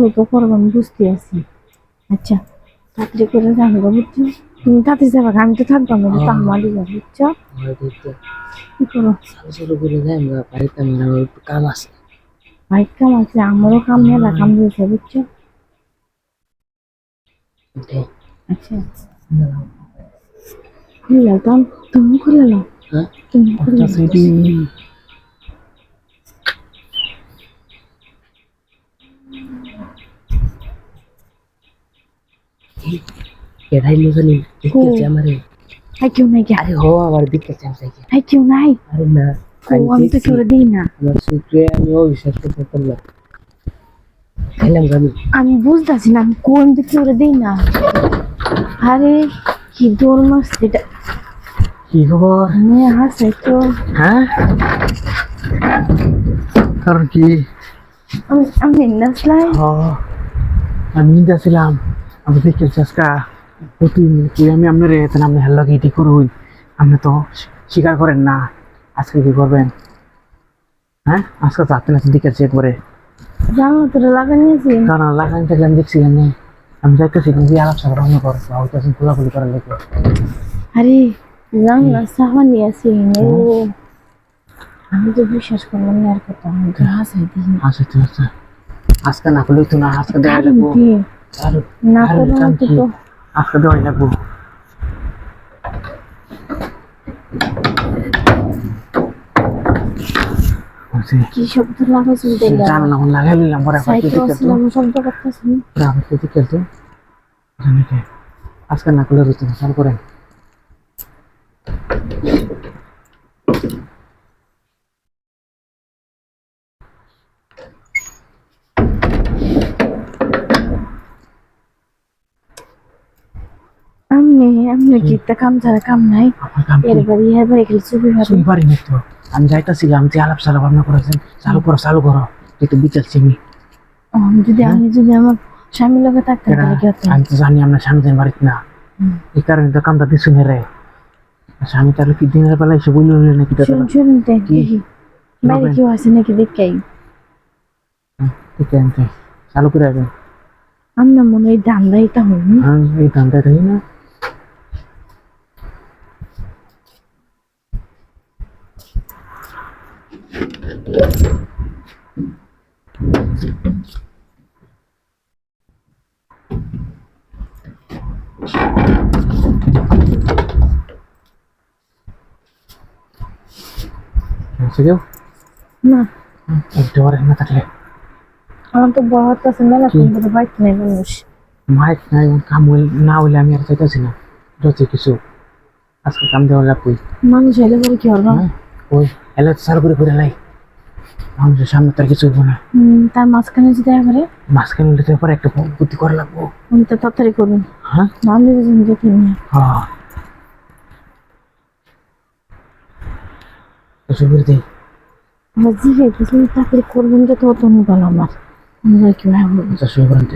ভালো তো করব আমি বুঝতে আছি। আচ্ছা। তাড়াতাড়ি করে গো, বুঝছ? তুমি তাড়াতাড়ি যাবে আমি তো থাকব না তো আমারই যাব বুঝছ? কি করো? করে যাই আমরা বাড়িতে আমার একটু কাম আছে। বাইক কাম আছে আমারও কাম মেলা কাম দিয়েছে বুঝছ। আচ্ছা। খুলে তুমি খুলে হ্যাঁ? তুমি খুলে সেটি কেডাই দেখতেছে আমারে হাই কেউ নাই কে আরে হো আমার হাই কেউ নাই আরে না আমি তো কেউ দিই না। আমার সুপ্রিয়া আমি ও বিশ্বাস করতে পারলাম খাইলাম আমি। আমি বুঝতেছি না আমি কোন দিকে কেউ দিই না। আরে কি দৌড় মাস এটা। কি খবর আমি হাসে তো হ্যাঁ কারণ কি? আমি আমি নাচলাই আমি নিতেছিলাম আমি দেখেছি আজকা প্রতি আমি আপনার এতেন আপনি হেল্লা কি ঠিক করুন আপনি তো স্বীকার করেন না আজকে কি করবেন? হ্যাঁ? আজকে তো আপনি দেখেছি একবারে জানো তোরা লাগানিয়েছি কারণ লাগান থাকলে আমি দেখছি আমি আমি যাইতেছি কিন্তু আলাপ সাগর অন্য কর হইতেছি খোলাখুলি করার লেগে। আরে জান না সাহানি আছে আমি। তো বিশ্বাস করলাম না আর কথা হাসাই দিই। আচ্ছা ঠিক আছে আজকে না করলেই তো না আজকে কারণ না করলে তো? আজকে লাগবো। কি শব্দ লাগাইছি দেখলাম। জানো না লাগাই পরে শব্দ করতেছি জানি আজকে না করলে রুচি না চাল করেন কি কাম ছাড়া কাম নাই? আমার কাম কি? এর বাড়ি এর বাড়ি খেলে চুপি ভাবি শুনি পারি না তো। আমি যাইতাছিলাম যে আলাপ সালাপ আপনার করেছেন চালু করো চালু করো। এই তো বিচারছি আমি যদি আমি যদি আমার স্বামীর লগে থাকতাম তাহলে কি হতো? আমি তো জানি আপনার স্বামী দিন বাড়িতে না। এই কারণে তো কামটা দিছু রে। স্বামী তাহলে কি দিনের বেলা এসে বলল নাকি তো শুন শুন দেখি বাইরে কেউ আছে নাকি? দেখাই ঠিক আছে চালু করে আসবেন আমরা মনে হয় ধান দাইতা হই হ্যাঁ এই থাকি না। কেউ না। পরে না থাকলে আমার তো বড় আছে মেলা? কিন্তু বাইক নাই মানুষ। মাইক নাই কাম হইল না হইলে আমি আর চাইতেছি না যত কিছু আজকে কাম দেওয়া লাগবে মানুষ এলে পরে কি হবে ওই এলে চালু করে করে লাই। মানুষের সামনে তার কিছু হইব না। তার মাঝখানে যদি একবারে মাঝখানে উঠে পরে একটা বুদ্ধি করা লাগবো। আমি তো তাড়াতাড়ি করুন হ্যাঁ? না আমি যদি দেখি না হ্যাঁ। তো শুরু করে দিই জিগে কিছু তাড়াতাড়ি করবেন যত অত ভালো আমার। আমরা কি ভাববো? আচ্ছা শুরু করেন